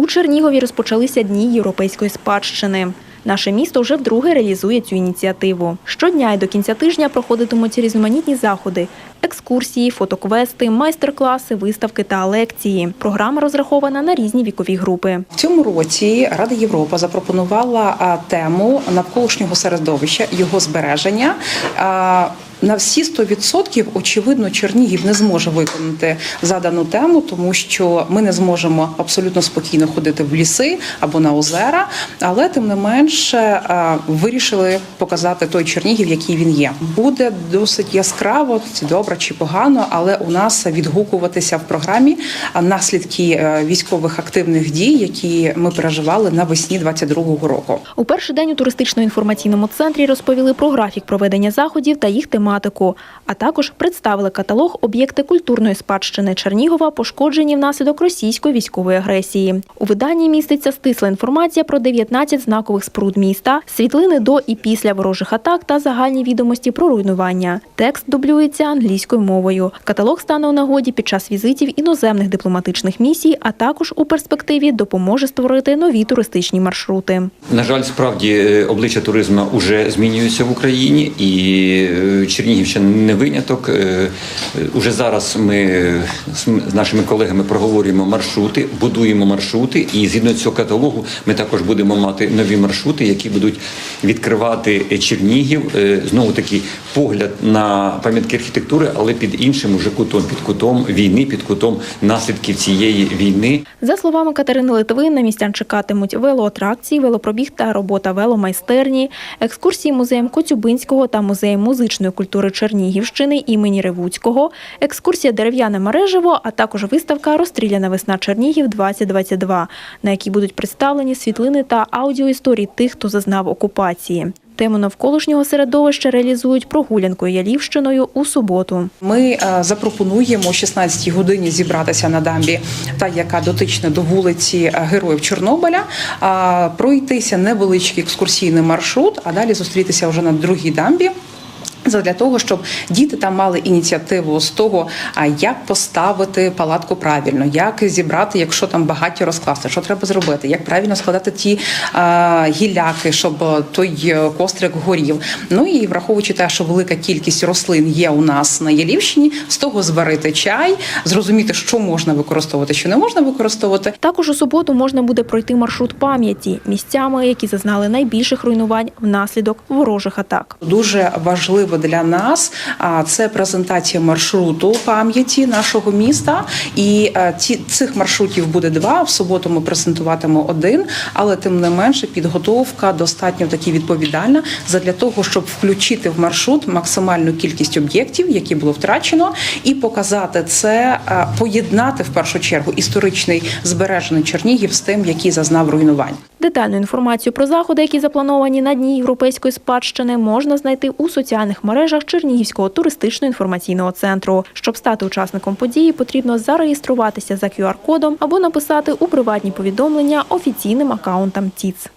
У Чернігові розпочалися дні європейської спадщини. Наше місто вже вдруге реалізує цю ініціативу. Щодня і до кінця тижня проходитимуть різноманітні заходи: екскурсії, фотоквести, майстер-класи, виставки та лекції. Програма розрахована на різні вікові групи. В цьому році Рада Європи запропонувала тему навколишнього середовища, його збереження. На всі 100% очевидно Чернігів не зможе виконати задану тему, тому що ми не зможемо абсолютно спокійно ходити в ліси або на озера, але тим не менше вирішили показати той Чернігів, який він є. Буде досить яскраво, це добре чи погано, але у нас відгукуватися в програмі наслідки е, військових активних дій, які ми переживали навесні 22-го року. У перший день у туристично-інформаційному центрі розповіли про графік проведення заходів та їх тематику, а також представили каталог об'єкти культурної спадщини Чернігова, пошкоджені внаслідок російської військової агресії. У виданні міститься стисла інформація про 19 знакових споруд міста, світлини до і після ворожих атак та загальні відомості про руйнування. Текст дублюється англійською мовою. Каталог стане у нагоді під час візитів іноземних дипломатичних місій, а також у перспективі допоможе створити нові туристичні маршрути. На жаль, справді е, обличчя туризму вже змінюється в Україні, і Чернігів ще не виняток. Е, е, Уже зараз ми з нашими колегами проговорюємо маршрути, будуємо маршрути, і згідно цього каталогу ми також будемо мати нові маршрути, які будуть відкривати Чернігів. Е, Знову таки погляд на пам'ятки архітектури, але під іншим уже кутом, під кутом війни, під кутом наслідків цієї війни. За словами Катерини Литвин, на містян чекатимуть велоатракції, велопробіг та робота веломайстерні, екскурсії музеєм Коцюбинського та музеєм музичної культури Чернігівщини імені Ревуцького, екскурсія дерев'яне мережево, а також виставка Розстріляна весна Чернігів 2022, на якій будуть представлені світлини та аудіоісторії тих, хто зазнав окупації. Тему навколишнього середовища реалізують прогулянкою Ялівщиною у суботу. Ми е, запропонуємо о 16 годині зібратися на дамбі, та яка дотична до вулиці е, Героїв Чорнобиля, пройтися невеличкий екскурсійний маршрут, а далі зустрітися вже на другій дамбі. Для того, щоб діти там мали ініціативу з того, а як поставити палатку правильно, як зібрати, якщо там багаття розкласти, що треба зробити, як правильно складати ті а, гілляки, щоб той е, кострик горів. Ну і враховуючи те, що велика кількість рослин є у нас на Ялівщині, з того зварити чай, зрозуміти, що можна використовувати, що не можна використовувати. Також у суботу можна буде пройти маршрут пам'яті місцями, які зазнали найбільших руйнувань внаслідок ворожих атак. Дуже важливо для нас це презентація маршруту пам'яті нашого міста. І ці цих маршрутів буде два. В суботу ми презентуватимемо один, але тим не менше підготовка достатньо таки відповідальна задля того, щоб включити в маршрут максимальну кількість об'єктів, які було втрачено, і показати це, поєднати в першу чергу історичний збережений Чернігів з тим, який зазнав руйнувань. Детальну інформацію про заходи, які заплановані на дні європейської спадщини, можна знайти у соціальних мережах Чернігівського туристично-інформаційного центру. Щоб стати учасником події, потрібно зареєструватися за QR-кодом або написати у приватні повідомлення офіційним акаунтам ТІЦ.